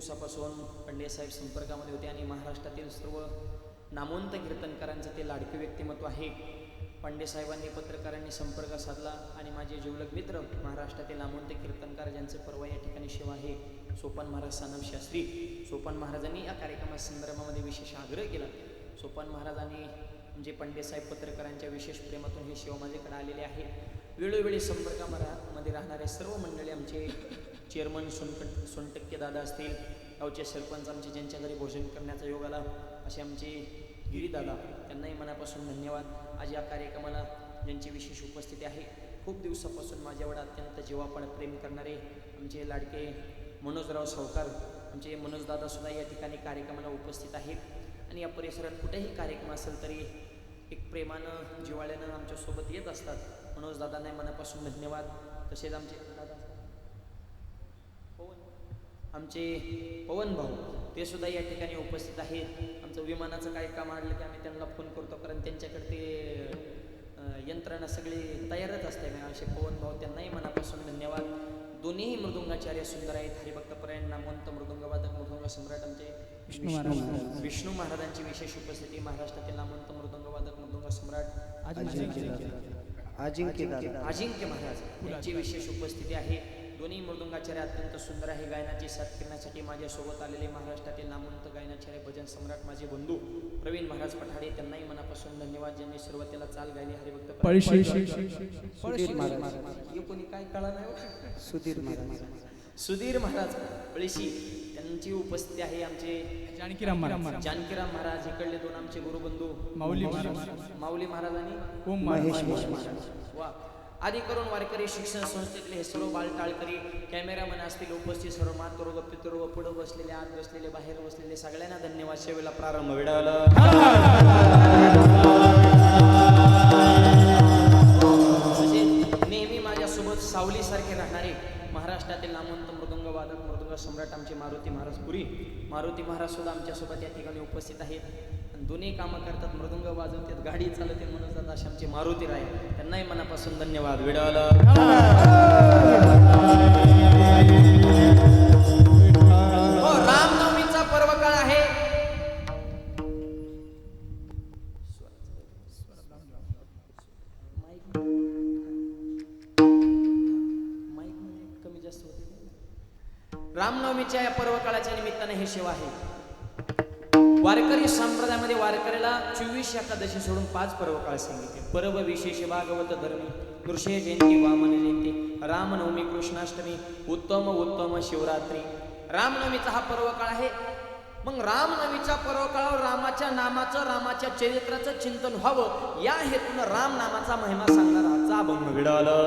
दिवसापासून पंडित साहेब संपर्कामध्ये होते आणि महाराष्ट्रातील सर्व नामवंत कीर्तनकारांचं ते लाडके व्यक्तिमत्व आहे. पांडे साहेबांनी पत्रकारांनी संपर्क साधला आणि माझे जीवलग मित्र महाराष्ट्रातील नामवंत कीर्तनकार ज्यांचे परवा या ठिकाणी शिव आहे सोपान महाराज सानप शास्त्री. सोपान महाराजांनी या कार्यक्रमा संदर्भामध्ये विशेष आग्रह केला. सोपान महाराजांनी म्हणजे पंडेसाहेब पत्रकारांच्या विशेष प्रेमातून हे शिव माझ्याकडे आलेले आहे. वेळोवेळी संपर्कामध्ये राहणारे सर्व मंडळी आमचे चेअरमन सोनकट सोनटक्के दादा असतील गावचे सरपंच आमचे ज्यांच्या घरी भोजन करण्याचा योग आला असे आमचे गिरीदादा त्यांनाही मनापासून धन्यवाद. आज या कार्यक्रमाला ज्यांची विशेष उपस्थिती आहे खूप दिवसापासून माझ्यावर अत्यंत जीवापण प्रेम करणारे आमचे लाडके मनोजराव सावकार आमचे मनोजदादासुद्धा या ठिकाणी कार्यक्रमाला उपस्थित आहेत. आणि या परिसरात कुठेही कार्यक्रम असेल तरी एक प्रेमानं जिवाळ्यानं आमच्यासोबत येत असतात. मनोजदादांना मनापासून धन्यवाद. तसेच आमचे दादा आमचे पवन भाऊ ते सुद्धा या ठिकाणी उपस्थित आहेत. आमचं विमानाचं काही काम आणलं की आम्ही त्यांना फोन करतो कारण त्यांच्याकडे ते यंत्रणा सगळी तयारच असते. मी असे पवन भाऊ त्यांनाही मनापासून धन्यवाद. दोन्हीही मृदुंगाचार्य सुंदर आहेत. हरिभक्तपरायण नामवंत मृदुंगवादक मृदुंग सम्राट आमचे विष्णू महाराज. विष्णू महाराजांची विशेष उपस्थिती. महाराष्ट्रातील नामवंत मृदुंगवादक मृदुंग सम्राट अजिंक्य अजिंक्य दादा. अजिंक्य महाराज यांची विशेष उपस्थिती आहे. दोन्ही मृदुंगाचार्य अत्यंत सुंदर आहे. गायनाची साथ करण्यासाठी माझ्यासोबत आलेले महाराष्ट्रातील नामवंत गायनाचार्य भजन सम्राट माझे बंधू प्रवीण महाराज पठाडे. त्यांनाही मनापासून धन्यवाद. ज्यांनी सुरुवातीला चाल गायली हरिभक्त सुधीर महाराज. हे कोणी काय कळा नाही हो. सुधीर महाराज. सुधीर महाराज पळशी. त्यांची उपस्थिती आहे आमचे जानकीराम महाराज. जानकीराम महाराज. इकडले दोन आमचे गुरुबंधू. माऊली महाराज. माऊली महाराज आणि ओम महेश महाराज. महाराज. वा. आदी करून वारकरी शिक्षण संस्थेतले हे सर्व बालटाळकरी कॅमेरामन असतील उपस्थित सर्व मातोर्ग पितृ पुढं बसलेले आत बसलेले बाहेर बसलेले सगळ्यांना धन्यवाद. सेवेला प्रारंभ मिळाला. म्हणजे नेहमी माझ्यासोबत सावलीसारखे राहणारे महाराष्ट्रातील नामवंत मृदंग वादक मृदंग सम्राट आमचे मारुती महाराज पुरी मारुती महाराज सुद्धा आमच्यासोबत या ठिकाणी उपस्थित आहेत. दोन्ही कामं करतात मृदुंग वाजवतात गाडी चालवते म्हणून जात असे आमचे मारुती राय. त्यांनाही मनापासून धन्यवाद. विडावला हो रामनवमीचा पर्व काळ आहे कमी जास्त रामनवमीच्या या पर्व काळाच्या निमित्ताने हे शिव आहे. वारकरी संप्रदायामध्ये वारकऱ्याला चोवीस एकादशी सोडून पाच पर्व काळ सांगितले. पर्व विशेष भागवत धर्मी कृष्ण जयंती वामन जयंती रामनवमी कृष्णाष्टमी उत्तम उत्तम शिवरात्री. रामनवमीचा हा पर्व काळ आहे. मग रामनवमीच्या पर्व काळावर रामाच्या नामाचं रामाच्या चरित्राचं चिंतन व्हावं या हेतून राम नामाचा महिमा सांगणारा आजचा अभंग विडावलं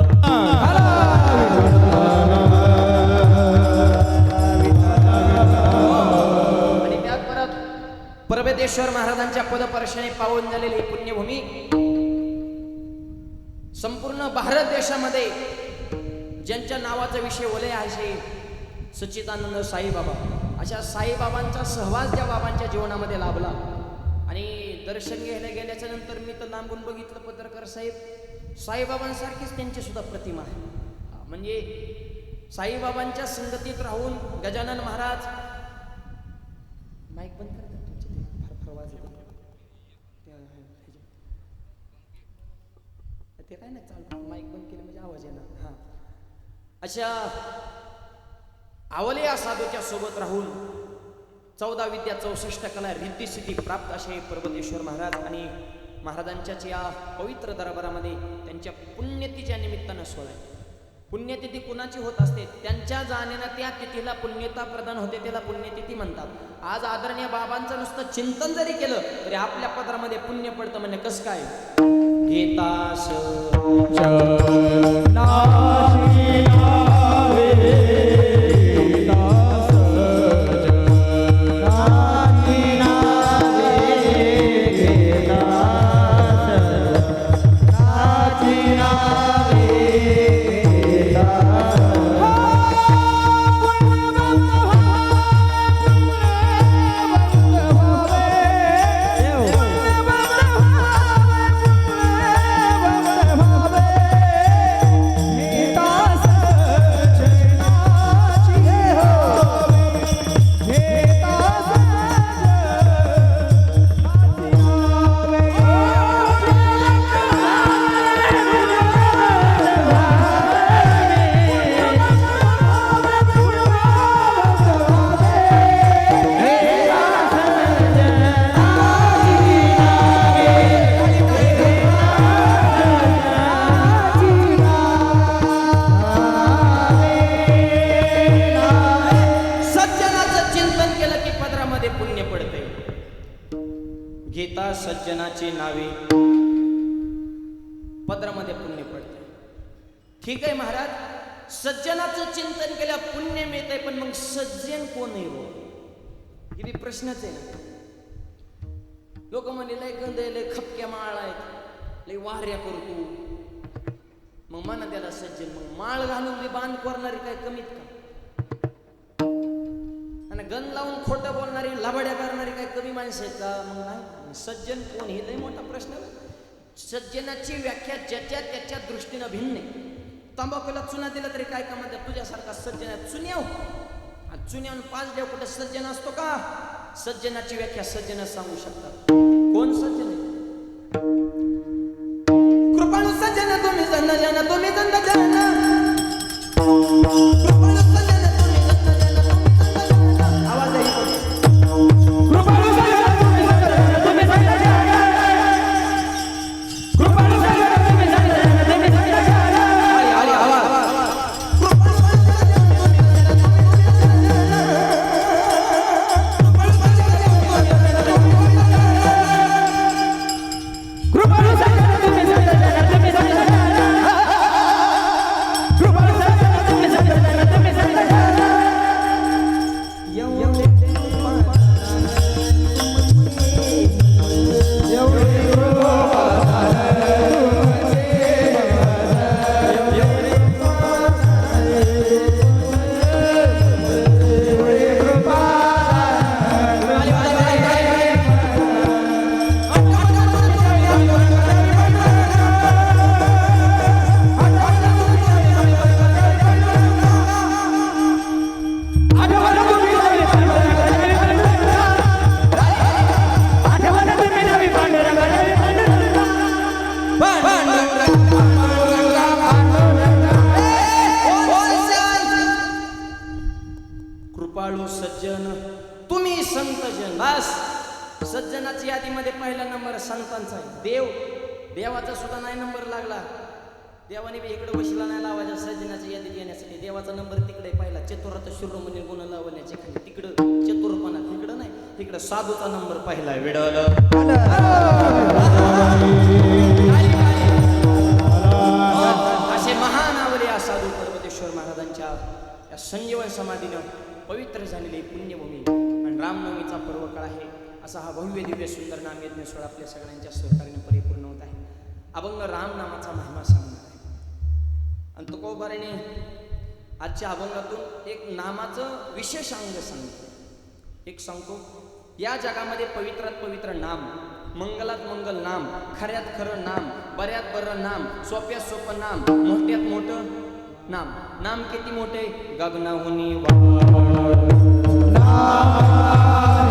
परबेतेश्वर महाराजांच्या पदपर्शाने पावन झालेली ही पुण्यभूमी संपूर्ण भारत देशामध्ये ज्यांच्या नावाचा विषय ओले आहे सच्चिदानंद साईबाबा. अशा साईबाबांचा सहवास त्या बाबांच्या जीवनामध्ये लाभला. आणि दर्शन घ्यायला गेल्याच्यानंतर मी तर लांबून बघितलं पत्रकार साहेब. साईबाबांसारखीच त्यांची सुद्धा प्रतिमा आहे. म्हणजे साईबाबांच्या संगतीत राहून गजानन महाराज माईक बंद करतात तुमचे ते फार फार आवाज येतो त्या ह्याच्या- ते काय नाही चालतं माईक बंद केलं म्हणजे आवाज येणार. हां. अशा आवलिया साधूच्या सोबत राहून चौदा विद्या चौसष्ट कला रिद्धिसिद्धी प्राप्त असे पर्वतेश्वर महाराज आणि महाराजांच्याच या पवित्र दरबारामध्ये त्यांच्या पुण्यतिच्या निमित्तानं सोहळा पुण्यतिथी कुणाची होत असते? त्यांच्या जाण्यानं त्या तिथीला पुण्यता प्रदान होते त्याला पुण्यतिथी म्हणतात. आज आदरणीय बाबांचं नुसतं चिंतन जरी केलं तरी आपल्या पदरामध्ये पुण्य पडतं म्हणजे कसं काय? घेतास भावे कृष्णच आहे ना. लोक म्हणे लय गंध आहे, लय खपक्या माळ आहेत लय वाऱ्या करतो मग म्हणा त्याला सज्जन मग माळ घालून मी बांध करणारी काय कमीत का? आणि गण लावून खोटं बोलणारी लाभाड्या करणारी काय कमी माणसं आहेत का? मग नाही. सज्जन कोण हे लय मोठा प्रश्न सज्जनाची व्याख्या ज्याच्या त्याच्या दृष्टीनं भिन्न आहे. तंबाखूला चुना दिला तरी काय का म्हणतात तुझ्यासारखा सज्जन आहे. चुन्याव चुन्याहून पाच देव कुठे सज्जन असतो का? सज्जनाची व्याख्या सज्जनच सांगू शकतात. कोण सज्जन आहे? कृपाणू सज्जन तुम्ही जन जन तुम्ही जन जन नंबर संतांचा आहे देव देवाचा सुद्धा नाही नंबर लागला. देवाने बी इकडे वशिला नाही लावायच्या सज्जनाच्या यादीत येण्यासाठी. देवाचा नंबर तिकडे पाहिला. चतुरात शिरोमणी गुण लावण्याचे खाली तिकडं चतुरपणा तिकडं नाही तिकडं साधूचा नंबर पाहिला विडल. असे महान आवले या साधू पर्वतेश्वर महाराजांच्या या संजीवन समाधीनं पवित्र झालेली पुण्यभूमी आणि रामनवमीचा पर्व काळ आहे. असा हा भव्य दिव्य सुंदर नाम यज्ञ आपल्या सगळ्यांच्या सहकार्याने परिपूर्ण होत आहे. अभंग राम नामाचा महिमा सांगणार आहे. आणि तुकोबारीने आजच्या अभंगातून एक नामाचं विशेष अंग सांगतो एक सांगतो या जगामध्ये पवित्रात पवित्र नाम मंगलात मंगल नाम खऱ्यात खरं नाम बऱ्यात बरं नाम सोप्यात सोपं नाम मोठ्यात मोठं नाम. नाम किती मोठे? गगनाहुनी नाम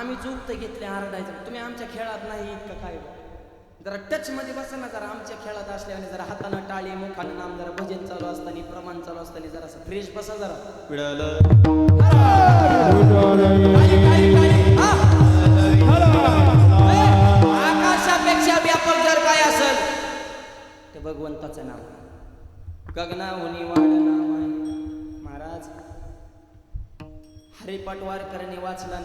आम्ही चुकतं घेतले आरडायचं. तुम्ही आमच्या खेळात नाही का काय. जरा टच मध्ये बसा ना जरा आमच्या खेळात असल्याने जरा हातानं टाळी मुखानं नाम जरा भजन चालू असताना प्रमाण चालू असताना जरा फ्रेश बसा जरा. आकाशापेक्षा व्यापक जर काय असेल ते भगवंताचं नाव. गगनाहुनी वाढ नाम आहे महाराज हरिपाटवारकरांनी वाचला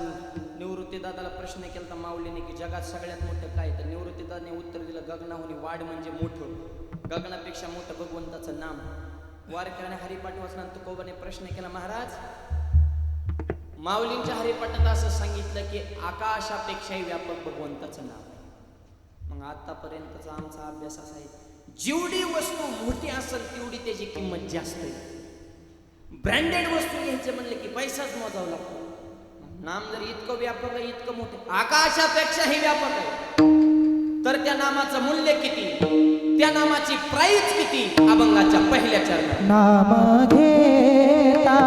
निवृत्तीदादाला प्रश्न केला तर माऊलीने की जगात सगळ्यात मोठं काय? तर निवृत्तीदाने उत्तर दिलं गगनाहुनी वाढ म्हणजे मोठं. गगनापेक्षा मोठं भगवंताचं नाम. वारकऱ्याने हरिपाठ वाचला तुकोबाने प्रश्न केला महाराज माऊलींच्या हरिपाठात असं सांगितलं की आकाशापेक्षाही व्यापक भगवंताचं नाव मग आतापर्यंतचा आमचा अभ्यास असा आहे जेवढी वस्तू मोठी असेल तेवढी त्याची किंमत जास्त आहे. ब्रँडेड वस्तू घ्यायचे म्हणले की पैसाच मोजावा लागतो. नाम जर इतकं व्यापक आहे इतकं मोठं आकाशापेक्षाही व्यापक आहे. तर त्या नामाचं मूल्य किती? त्या नामाची प्राईज किती? अभंगाच्या पहिल्या चरणात. नाम घेता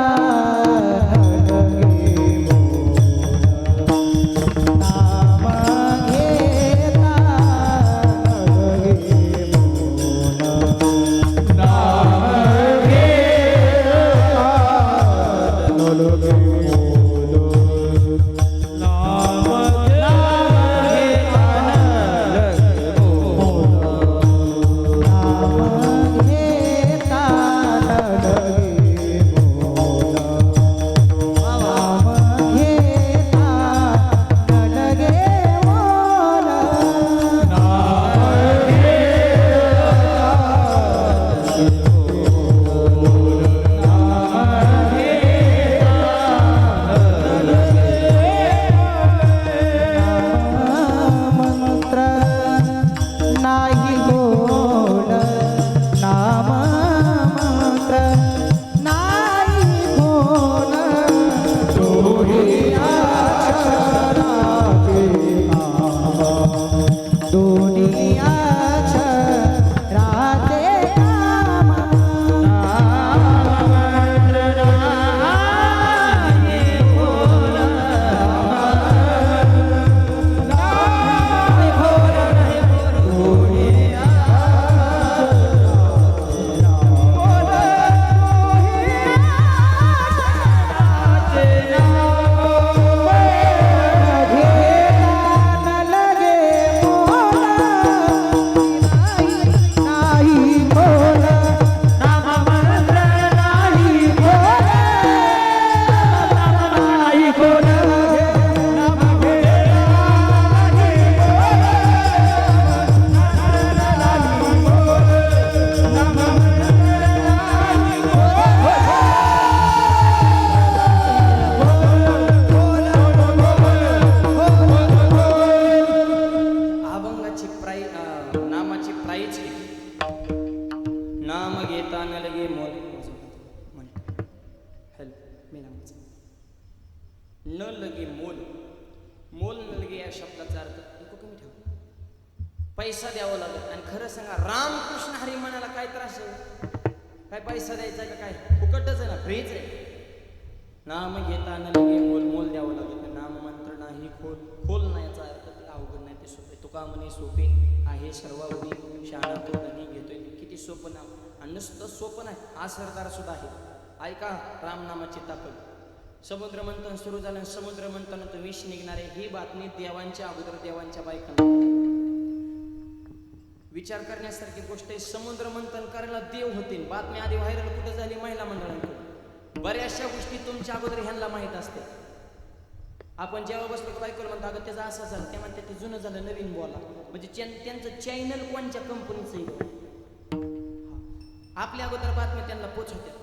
का रामनामाची ताकद. समुद्र मंथन सुरू झालं समुद्र मंथनातून विष निघणारे ही बातमी देवांच्या अगोदर देवांच्या बायकांना. विचार करण्यासारखी गोष्ट आहे समुद्र मंथन करायला देव होते बातमी आधी व्हायरल कुठे झाली? महिला मंडळांकडून. बऱ्याचशा गोष्टी तुमच्या अगोदर ह्यांना माहीत असते आपण जेव्हा बसलो की बायकोला म्हणतो अगं त्याचं असं झालं. ते म्हणते ते जुनं झालं नवीन बोला म्हणजे त्यांचं चॅनल कोणत्या कंपनीचं आहे? आपल्या अगोदर बातम्या त्यांना पोचवत्या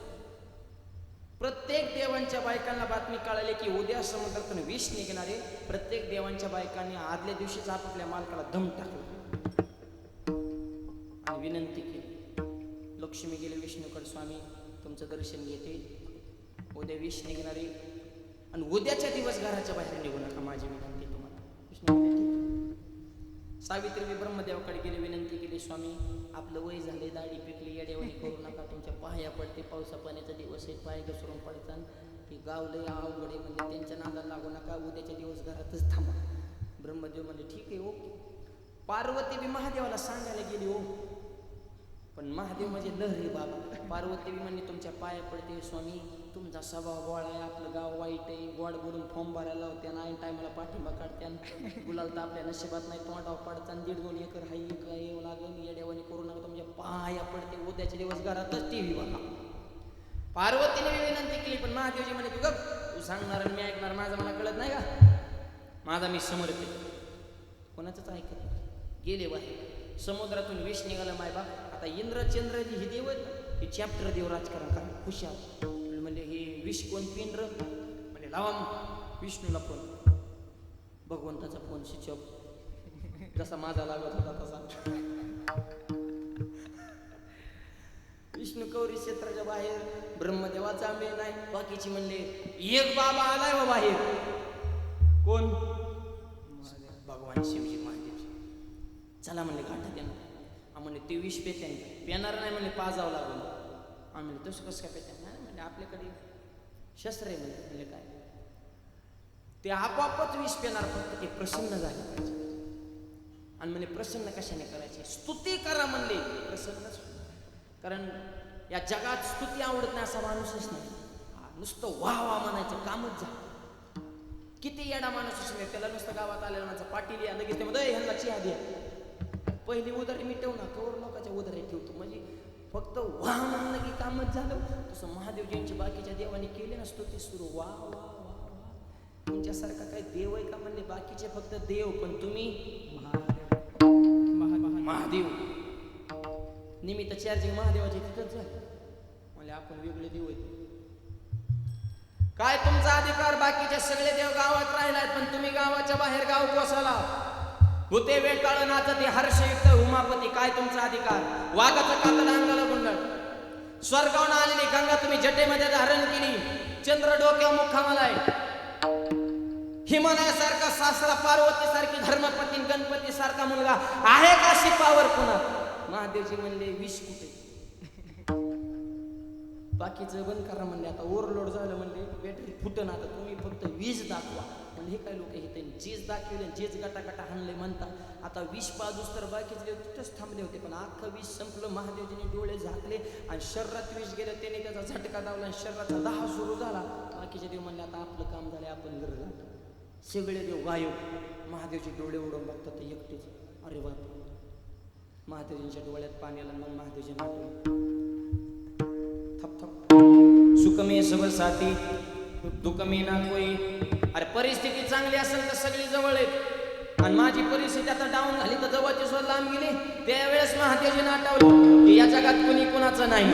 प्रत्येक देवांच्या बायकांना बातमी कळाली की उद्या समुद्रातून विष निघणारे प्रत्येक देवांच्या बायकांनी आदल्या दिवशीच आपापल्या मालकाला दम टाकला. आणि विनंती केली. लक्ष्मी गेले विष्णूकडे स्वामी तुमचं दर्शन घेते. उद्या विष निघणारे. आणि उद्याच्या दिवस घराच्या बाहेर निघू नका माझी विनंती. सावित्रीने ब्रह्मदेवाकडे गेली विनंती केली स्वामी आपलं वय झाले दाढी पिकली येडेवाणी करू नका तुमच्या पाया पडते पावसा पाण्याचा दिवस आहे पाय घसरून पडतात की गावले अवघड आहे म्हणजे त्यांच्या नादाला लागू नका उद्याच्या दिवस घरातच थांबा. ब्रह्मदेव म्हणजे ठीक आहे ओके. पार्वती बी महादेवाला सांगायला गेली हो पण महादेव म्हणजे लहरी बाबा. पार्वती बी म्हणजे तुमच्या पाया पडते स्वामी तुमचा स्वभाव गोळा आहे आपलं गाव वाईट आहे गोड बोलून फॉर्म भरायला होते आणि ऐन टायमाला पाठिंबा काढते गुलाल तर आपल्या नशिबात नाही तोंडावर पडतात दीड दोन एकर हाई काय येऊ लागेल येड्यावानी करू नका तुमच्या म्हणजे पाया पडते. उद्याच्या दिवस घरातच टी व्ही बघा. पार्वतीने विनंती केली पण महादेवजी म्हणे तू गप तू सांगणार आणि मी ऐकणार माझं मला कळत नाही का? माझा मी समर्थ आहे कोणाचंच ऐकत गेले बाहेर. समुद्रातून विष निघालं मायबाप. आता इंद्रचंद्र जी ही देव आहेत हे चॅप्टर देव राजकारण करा. हुशार विष कोण इंद्र म्हणजे लावा विष्णूला फोन भगवंताचा फोन स्विच ऑफ जसा माझा लागत होता तसा. विष्णू कौरी क्षेत्राच्या बाहेर ब्रह्मदेवाचा आंबे नाही. बाकीची म्हणले एक बाबा आलाय बा बाहेर. कोण? भगवान शिवजी महादेवजी चला म्हणले गाठा त्यांना म्हणले ते विष पेत्याने. पेणार नाही म्हणले पाजावं लागलं. आम्ही तसं कसं काय पेत्या नाही म्हणले आपल्याकडे शस्त्र आहे म्हणजे काय? ते आपोआपच विष पेणार फक्त ते प्रसन्न झाले पाहिजे. आणि म्हणे प्रसन्न कशाने करायचे? स्तुती करा म्हणले. प्रसन्नच कारण या जगात स्तुती आवडत नाही असा माणूसच नाही. नुसतं वा वा म्हणायचं कामच झालं किती येडा माणूस असू त्याला नुसतं गावात आलेला माणसं पाटील या लगेच ते म्हणतो, ह्यांना चिहा द्या. पहिली उदारी मी ठेवू ना कवर लोकांच्या उदारी ठेवतो. म्हणजे फक्त वा म्हणणं की कामच झालं. तसं महादेवजींची बाकीच्या देवाने केले नसतो ते सुरू वा वा वा वा तुमच्यासारखा काही देव आहे का म्हणले? बाकीचे फक्त देव पण तुम्ही महादेव. निमित्त चार्जिंग महादेवाचे तिथंच झालं. म्हणजे आपण वेगळे देव आहेत. काय तुमचा अधिकार? बाकीचे सगळे देव गावात राहिलाय पण तुम्ही गावाच्या बाहेर गाव कोसला होते वेळ काळ नाचते हर्षयुक्त उमापती काय तुमचा अधिकार? वाघाचं कातड अंगाला गुंडळ स्वर्गावून आलेली गंगा तुम्ही जटेमध्ये धारण केली. चंद्र डोक्या मुखामालाय हिमालयासारखा सासरा पार्वती सारखी धर्मपती गणपती सारखा मुलगा आहे का शिपावर पुन्हा महादेवजी म्हणले विष कुठे? बाकीचं बंद करा म्हणले आता ओव्हरलोड झालं म्हणले बॅटरी फुटन आता तुम्ही फक्त वीज दाखवा. हे काय लोक हे त्यांनी? जेच दाखवले जेच गटा गटा हाणले म्हणतात आता विष बाजूस तर बाकीचे तिथंच थांबले होते. पण अख्खं विष संपलं महादेवजीने डोळे झाकले आणि शरीरात विष गेलं त्याने त्याचा झटका दावला आणि शरीराचा दहा सुरू झाला. बाकीचे देव म्हणले आता आपलं काम झालं आपण घर सगळे देव गायब. महादेवचे डोळे उडून बघतात ते एकटेच. अरे बाप. महादेवजींच्या डोळ्यात पाण्याला मग महादेवजी थप थप सुखमे सब साथी दुखमी ना कोई. अरे परिस्थिती चांगली असेल तर सगळी जवळ आहेत. आणि माझी परिस्थिती आता डाऊन झाली तर जवळची सुद्धा लांब गेली. त्यावेळेस महादेवजी नाटावलं. की या जगात कुणी कुणाचं नाही.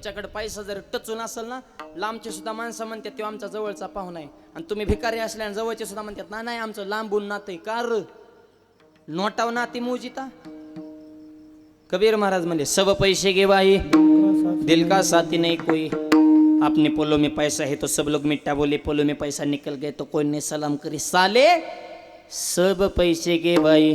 तुमच्याकडे पैसा जर टचून असेल ना लांबचे सुद्धा माणसं म्हणतात तो आमचा जवळचा पाहुणा आहे. आणि तुम्ही भिकारी असल्याने जवळचे सुद्धा म्हणतात ना नाही आमचं लांबून नातं आहे. कार नोटाव नाती मोजिता. कबीर महाराज म्हणले सब पैसे गे बाई दिल का साथी नाही कोई. आपने पोलो में पैसा है तो सब लोग मिट्टा बोले पोलो में पैसा निकल गए तो कोई ने सलाम करी. साले सब पैसे गे बाई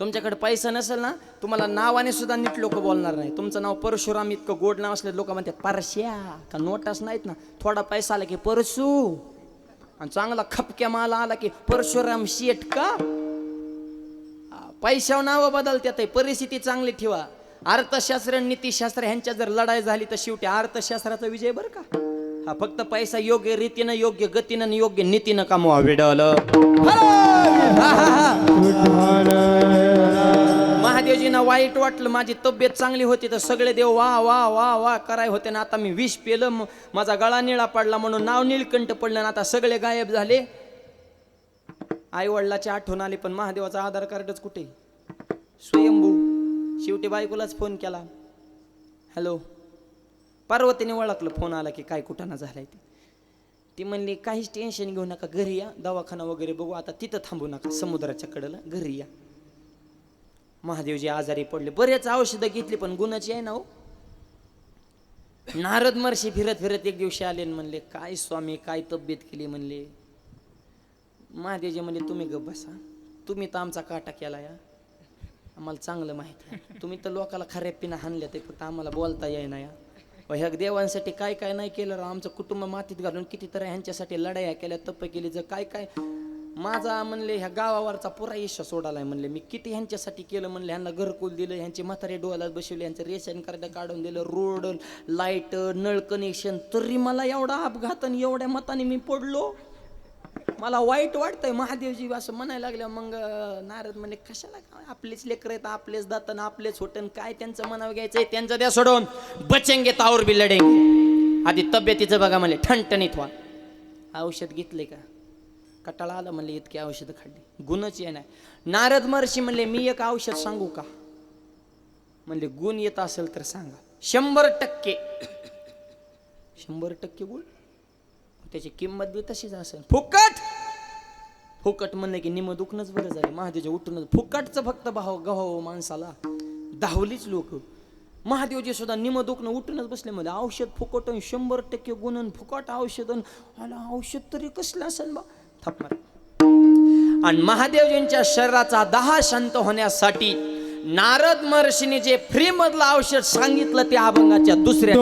तुमच्याकडे पैसा नसेल ना तुम्हाला नावाने सुद्धा नीट लोक बोलणार नाही. तुमचं नाव परशुराम इतकं गोड नाव असले लोक म्हणतात परश्या का नोटाच नाहीत ना? थोडा पैसा आला की परशू आणि चांगला खपक्या माला आला की परशुराम शेट का? पैशावर नावं बदलत्यात परिस्थिती चांगली ठेवा. अर्थशास्त्र नीतीशास्त्र ह्यांच्या जर लढाई झाली तर शेवटी अर्थशास्त्राचा विजय बरं का? हा फक्त पैसा योग्य रीतीनं योग्य गतीनं योग्य नीतीनं कामवा विडल. महादेवजींना वाईट वाटलं माझी तब्येत चांगली होती तर सगळे देव वा वा वा वा कराय होते ना आता मी विष पेलं माझा गळा निळा पडला म्हणून नाव नीलकंठ पडलं ना आता सगळे गायब झाले. आई वडिलाची आठवण आली पण महादेवाचा आधार कार्डच कुठे? स्वयंभू. शेवटी बायकोलाच फोन केला. हॅलो पार्वतीने ओळखलं फोन आला की काय कुठाना झालाय ते. ती म्हणली काहीच टेन्शन घेऊ नका घरी या दवाखाना वगैरे बघू आता तिथं थांबू नका समुद्राच्या कडेला घरी या. महादेवजी आजारी पडले. बरेच औषधं घेतली पण गुणाची आहे ना हो. नारद महर्षी फिरत फिरत एक दिवशी आले म्हणले काय स्वामी काय तब्येत केली? म्हणले महादेवजी म्हणले तुम्ही गप बसा. तुम्ही तर आमचा काटा केला या. आम्हाला चांगलं माहिती आहे. तुम्ही तर लोकाला खऱ्या पिना हाणल्या ते फक्त आम्हाला बोलता येईना या. ह्या देवांसाठी काय काय नाही केलं. आमचं कुटुंब मातीत घालून किती तर ह्यांच्यासाठी लढाया केल्या तप केली जर काय काय माझा म्हणले ह्या गावावरचा पुरा यश सोडालाय म्हणले. मी किती ह्यांच्यासाठी केलं म्हणले ह्यांना घरकुल दिलं ह्यांचे म्हातारे डोळ्यात बसवले ह्यांचं रेशन कार्ड काढून दिलं रोड लाइट नळ कनेक्शन तरी मला एवढा अपघात आणि एवढ्या मताने मी पडलो. मला वाईट वाटतंय महादेवजी असं म्हणायला लागलं मग नारद म्हणले कशाला काय? आपलेच लेकर आहेत आपलेच दातन आपलेच होटन. काय त्यांचं म्हणावं घ्यायचंय? त्यांचं द्या सोडून. बचेंगे तावर बी लढेंगे. आधी तब्येतीचं बघा म्हणले ठणठणीत व्हा. औषध घेतले का? कटाळा आलं म्हणले इतकी औषधं खाल्ली. गुणच ये नाही. नारद महर्षी म्हणले मी एक औषध सांगू का? म्हणले गुण येत असेल तर सांगा. शंभर टक्के. शंभर टक्के गुण? त्याची किंमत बी तशीच असेल. फुकट! फुकट म्हणलं की निम दुखणंच बरं झालं. महादेवच्या उठूनच फुकटचं फक्त भाव गव्हाव माणसाला. धावलीच लोक. महादेवजी सुद्धा निम दुखणं उठूनच बसले. म्हणजे औषध फुकट आणि शंभर टक्के गुणन फुकट औषध आला औषध तरी कसलं असेल बा? थाप मार आणि महादेवजींच्या शरीराचा दहा शांत होण्यासाठी नारद महर्षीने जे फ्री मधलं औषध सांगितलं ते अभंगाच्या दुसऱ्या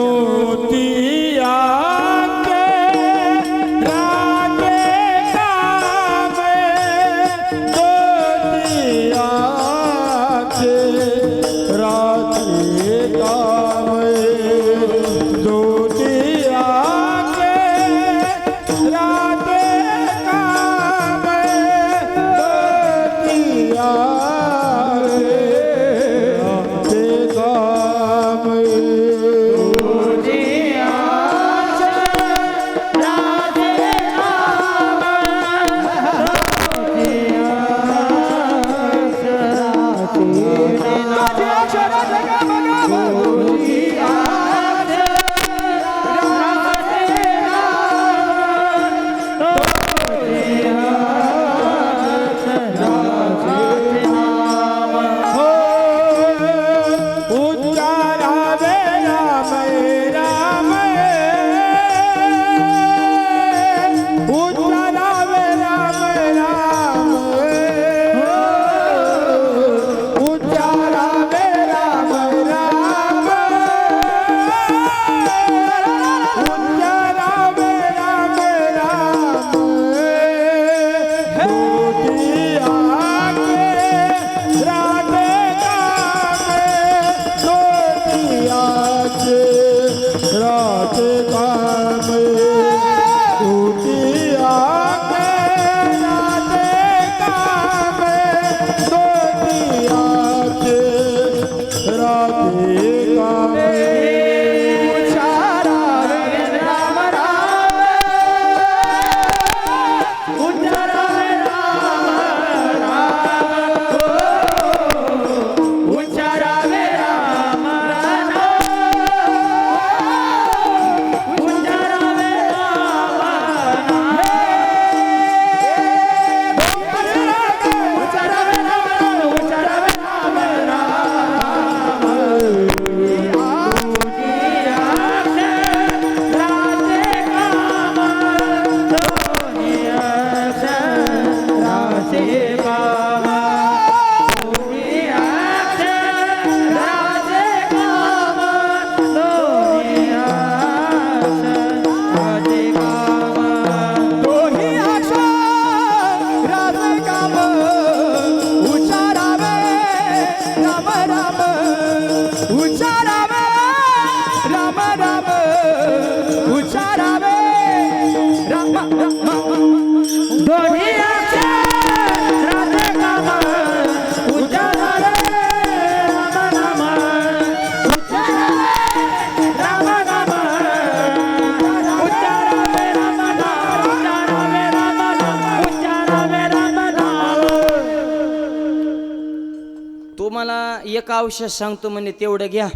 औषध सांगतो म्हणे तेवढं घ्या.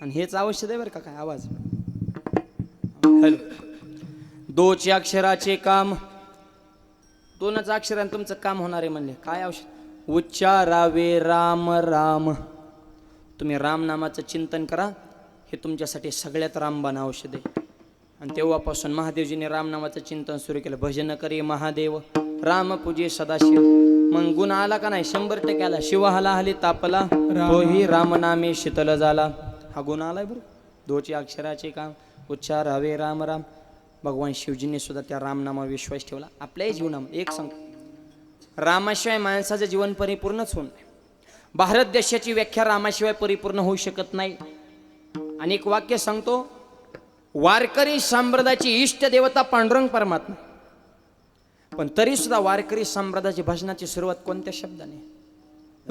आणि हेच औषध आहे बरं का काय आवाज. हॅलो. दोचे अक्षराचे काम. दोनच अक्षरान तुमचं काम होणार आहे म्हणले. काय औषध? उच्चारावे राम राम. तुम्ही राम नामाचं चिंतन करा. हे तुमच्यासाठी सगळ्यात रामबाण औषध आहे. आणि तेव्हापासून महादेवजीने रामनामाचं चिंतन सुरू केलं. भजन करे महादेव. राम पूजे सदाशिव. मग गुण आला का नाही? शंभर टक्के आला. शिव हाला हली तापला. तोही राम नामे शीतल झाला हा गुण आलाय बरं. दोचे अक्षराचे काम उच्चार हवे राम राम. भगवान शिवजीने सुद्धा त्या रामनामा विश्वास ठेवला. आपल्याही जीवनामध्ये एक सांग रामाशिवाय माणसाचं जीवन परिपूर्णच होऊन. भारत देशाची व्याख्या रामाशिवाय परिपूर्ण होऊ शकत नाही. आणि एक वाक्य सांगतो. वारकरी संप्रदायाची इष्ट देवता पांडुरंग परमात्मा. पण तरी सुद्धा वारकरी संप्रदायाची भजनाची सुरुवात कोणत्या शब्दाने?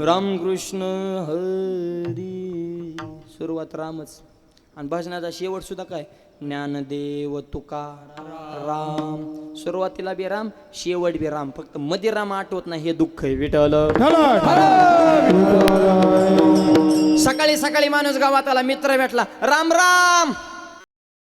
रामकृष्ण हरी. सुरुवात रामच. आणि भजनाचा शेवट सुद्धा काय? ज्ञानदेव तुका राम. सुरुवातीला बी राम शेवट बी राम. फक्त मध्ये राम आठवत नाही हे दुःख आहे विठल सकाळी सकाळी माणूस गावात आला मित्र भेटला. राम राम!